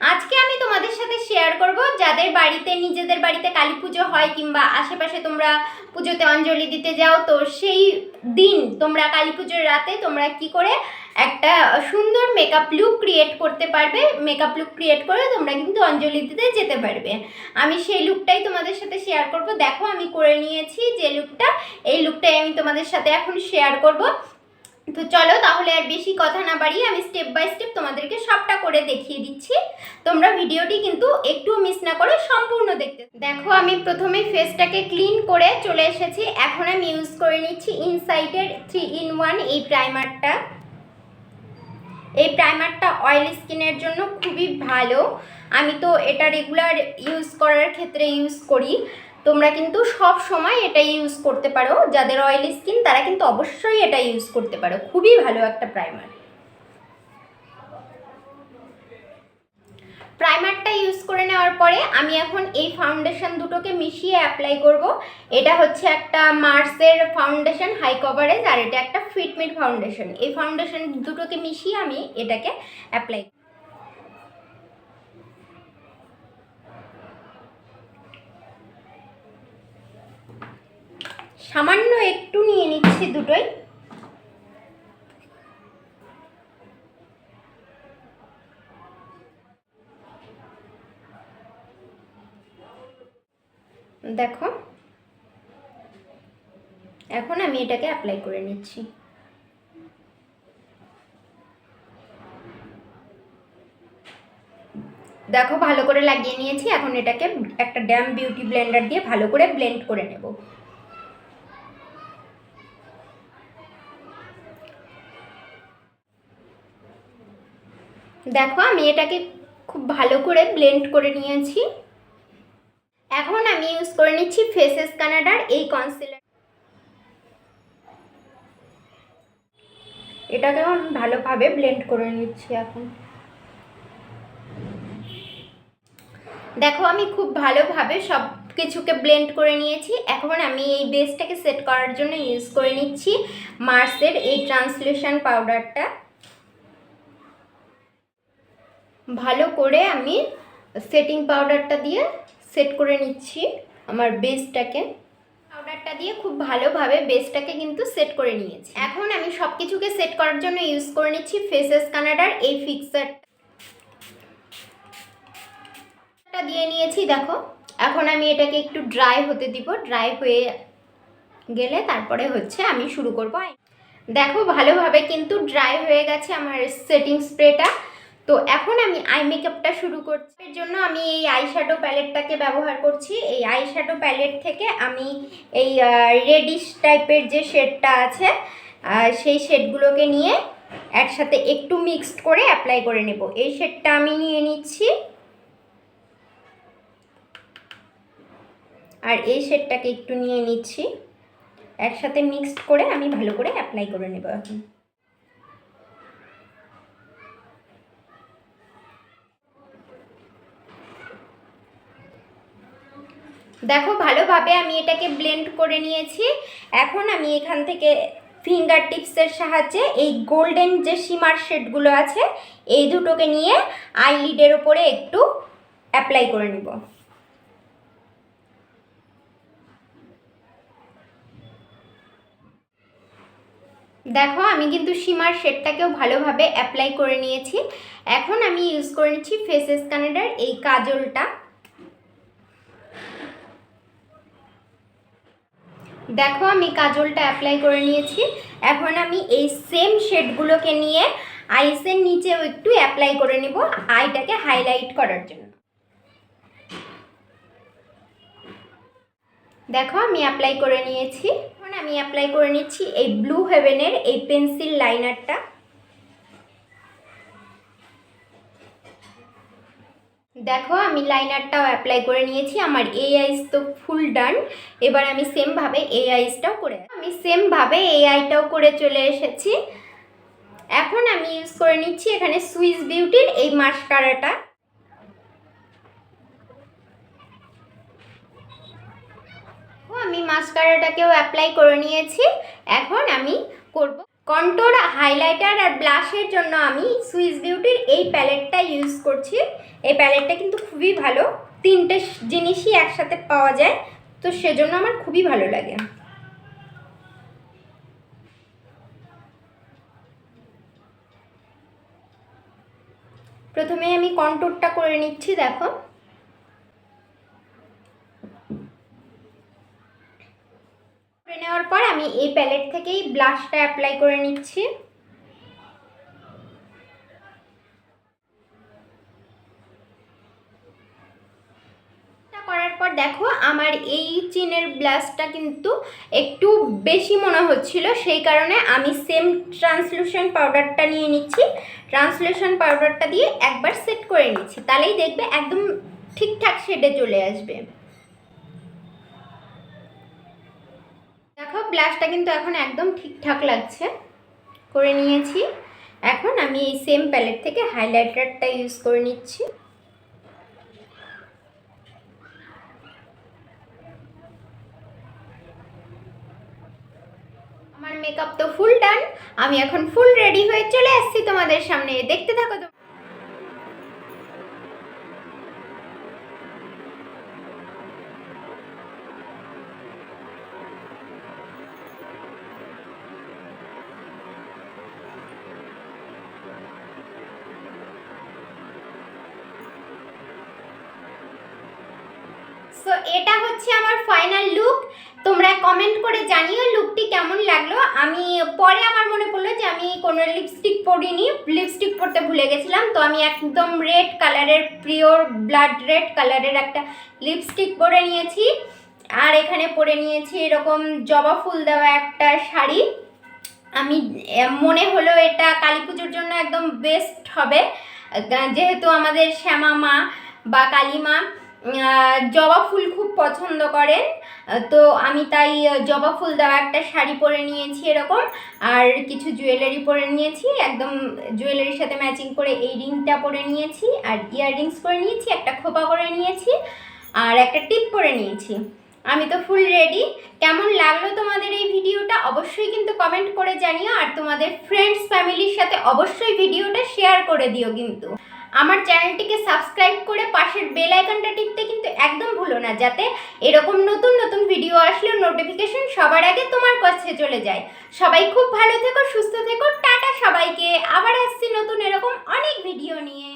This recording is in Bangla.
আজকে আমি তোমাদের সাথে শেয়ার করব যাদের বাড়িতে, নিজেদের বাড়িতে কালী পুজো হয় কিংবা আশেপাশে তোমরা পুজোতে অঞ্জলি দিতে যাও, তো সেই দিন তোমরা কালী পুজোর রাতে তোমরা কি করে একটা সুন্দর মেকআপ লুক ক্রিয়েট করতে পারবে। মেকআপ লুক ক্রিয়েট করে তোমরা কিন্তু অঞ্জলি দিতে যেতে পারবে। আমি সেই লুকটাই তোমাদের সাথে শেয়ার করব। দেখো, আমি করে নিয়েছি যে লুকটা এই লুকটাই আমি তোমাদের সাথে এখন শেয়ার করব। তো চলো তাহলে আর বেশি কথা না বাড়িয়ে আমি স্টেপ বাই স্টেপ তোমাদেরকে সবটা করে দেখিয়ে দিচ্ছি। তোমরা ভিডিওটি কিন্তু একটু মিস না করে সম্পূর্ণ দেখতে দেখো, আমি প্রথমে ফেসটাকে ক্লিন করে চলে এসেছি। এখন আমি ইউজ করে নিচ্ছি ইনসাইটের থ্রি ইন ওয়ান এই প্রাইমারটা এই প্রাইমারটা অয়েল স্কিনের জন্য খুবই ভালো। আমি তো এটা রেগুলার ইউজ করার ক্ষেত্রে ইউজ করি। তোমরা কিন্তু সব সময় এটা ইউজ করতে পারো। যাদের অয়েলি স্কিন তারা কিন্তু অবশ্যই এটা ইউজ করতে পারো। খুবই ভালো একটা প্রাইমার প্রাইমারটা ইউজ করে নেওয়ার পরে আমি এখন এই ফাউন্ডেশন দুটোকে মিশিয়ে অ্যাপ্লাই করব। এটা হচ্ছে একটা মার্সের ফাউন্ডেশন হাই কভারেজ আর এটা একটা ফিটমিট ফাউন্ডেশন এই ফাউন্ডেশন দুটোকে মিশিয়ে আমি এটাকে অ্যাপ্লাই সামান্য একটু নিয়ে নিচ্ছি দুটোই। দেখো, এখন আমি এটাকে অ্যাপ্লাই করে নিচ্ছি। দেখো, ভালো করে লাগিয়ে নিয়েছি, এখন এটাকে একটা ড্যাম বিউটি ব্লেন্ডার দিয়ে ভালো করে ব্লেন্ড করে নেব। দেখো, আমি এটাকে খুব ভালো করে ব্লেন্ড করে নিয়েছি। এখন আমি ইউজ করে নিচ্ছি ফেসেস কানাডার এই কনসিলার এটাকেও আমি ভালোভাবে ব্লেন্ড করে নিচ্ছি এখন। দেখো, আমি খুব ভালোভাবে সব কিছুকে ব্লেন্ড করে নিয়েছি। এখন আমি এই বেসটাকে সেট করার জন্য ইউজ করে নিচ্ছি মার্সের এই ট্রান্সলেশন পাউডারটা ভালো করে আমি সেটিং পাউডারটা দিয়ে সেট করে নিচ্ছি আমার বেসটাকে পাউডারটা দিয়ে খুব ভালোভাবে বেসটাকে কিন্তু সেট করে নিয়েছি। এখন আমি সব কিছুকে সেট করার জন্য ইউজ করে নিচ্ছি ফেসেস কানাডার এই ফিক্সারটা দিয়ে নিয়েছি, দেখো। এখন আমি এটাকে একটু ড্রাই হতে দিব। ড্রাই হয়ে গেলে তারপরে হচ্ছে আমি শুরু করব। দেখো, ভালোভাবে কিন্তু ড্রাই হয়ে গেছে আমার সেটিং স্প্রেটা তো এখন আমি আই মেকআপটা শুরু করছি। এর জন্য আমি এই আই শ্যাডো প্যালেটটাকে ব্যবহার করছি। এই আই শ্যাডো প্যালেট থেকে আমি এই রেডিশ টাইপের যে শেডটা আছে সেই শেডগুলোকে নিয়ে একসাথে একটু মিক্সড করে অ্যাপ্লাই করে নেব। এই শেডটা আমি নিয়ে নিচ্ছি। আর এই শেডটাকে একটু নিয়ে নিচ্ছি। একসাথে মিক্সড করে আমি ভালো করে অ্যাপ্লাই করে নেব এখন। দেখো, ভালোভাবে আমি এটাকে ব্লেন্ড করে নিয়েছি। এখন আমি এখান থেকে ফিঙ্গার টিপসের সাহায্যে এই গোল্ডেন যে শিমার শেডগুলো আছে, এই দুটোকে নিয়ে আইলিডের ওপরে একটু অ্যাপ্লাই করে নেব। দেখো, আমি কিন্তু সীমার শেডটাকেও ভালোভাবে অ্যাপ্লাই করে নিয়েছি। এখন আমি ইউজ করে নিচ্ছি ফেসেস কানাডার এই কাজলটা। দেখো আমি কাজলটা অ্যাপ্লাই করে নিয়েছি। এখন আমি এই সেম শেডগুলোকে নিয়ে আইসের নিচেও একটু অ্যাপ্লাই করে নেব আইটাকে হাইলাইট করার জন্য। দেখো আমি অ্যাপ্লাই করে নিয়েছি। এখন আমি অ্যাপ্লাই করে নিচ্ছি এই ব্লু হেভেনের এই পেন্সিল লাইনারটা দেখো, আমি লাইনারটাও অ্যাপ্লাই করে নিয়েছি, আমার এই আইস তো ফুল ডান এবার আমি সেমভাবে এই আইসটাও করে আমি সেমভাবে এই আইটাও করে চলে এসেছি। এখন আমি ইউজ করে নিচ্ছি এখানে সুইস বিউটির এই মাস্কারাটা আমি মাস্কারাটাকেও অ্যাপ্লাই করে নিয়েছি। এখন আমি করব কন্টোর হাইলাইটার আর ব্লাশের জন্য আমি সুইস বিউটির এই প্যালেটটা ইউজ করছি। এই প্যালেটটা কিন্তু খুবই ভালো। তিনটে জিনিসই একসাথে পাওয়া যায়। তো সেজন্য আমার খুবই ভালো লাগে। প্রথমে আমি কন্ট্রোলটা করে নিচ্ছি, দেখো। নেওয়ার পর আমি এই প্যালেট থেকেই ব্লাশটা অ্যাপ্লাই করে নিচ্ছি। করার পর দেখো, আমার এই চিনের ব্লাশটা কিন্তু একটু বেশি মনে হচ্ছিল, সেই কারণে আমি সেম ট্রান্সলুশন পাউডারটা নিয়ে নিচ্ছি। ট্রান্সলেশন পাউডারটা দিয়ে একবার সেট করে নিচ্ছি, তাহলেই দেখবে একদম ঠিকঠাক শেডে চলে আসবে দেখো ব্লাশটা কিন্তু এখন একদম ঠিকঠাক লাগছে। করে নিয়েছি। এখন আমি এই সেম প্যালেট থেকে হাইলাইটারটা ইউজ করে নিচ্ছি। আমার মেকআপ তো ফুল ডান আমি এখন ফুল রেডি হয়ে চলে আসছি তোমাদের সামনে। দেখতে থাকো সো এটা হচ্ছে আমার ফাইনাল লুক তোমরা কমেন্ট করে জানিও লুকটি কেমন লাগল। আমি পরে আমার মনে পড়ল যে আমি কোনো লিপস্টিক পরিনি। লিপস্টিক পরতে ভুলে গেছিলাম, তো আমি একদম রেড কালারের পিওর ব্লাড রেড কালারের একটা লিপস্টিক পরে নিয়েছি। আর এখানে পরে নিয়েছি এরকম জবা ফুল দেওয়া একটা শাড়ি। আমি মনে হলো এটা কালী পুজোর জন্য একদম বেস্ট হবে। যেহেতু আমাদের শ্যামা মা বা কালী মা জবা ফুল খুব পছন্দ করেন। তো আমি তাই জবা ফুল দেওয়া একটা শাড়ি পরে নিয়েছি এরকম, আর কিছু জুয়েলারি পরে নিয়েছি। একদম জুয়েলারির সাথে ম্যাচিং করে এই রিংটা পরে নিয়েছি, আর ইয়াররিংস পরে নিয়েছি, একটা খোপা করে নিয়েছি, আর একটা টিপ পরে নিয়েছি। আমি তো ফুল রেডি কেমন লাগল তোমাদের এই ভিডিওটা? অবশ্যই কিন্তু কমেন্ট করে জানিও, আর তোমাদের ফ্রেন্ডস ফ্যামিলির সাথে অবশ্যই ভিডিওটা শেয়ার করে দিও কিন্তু। আমার চ্যানেলটিকে সাবস্ক্রাইব করে পাশের বেল আইকনটা টিপতে কিন্তু একদম ভুলো না, যাতে এরকম নতুন নতুন ভিডিও আসলে নোটিফিকেশন সবার আগে তোমার কাছে চলে যায়। সবাই খুব ভালো থেকো, সুস্থ থেকো, টাটা সবাইকে। আবার আসছি নতুন এরকম অনেক ভিডিও নিয়ে।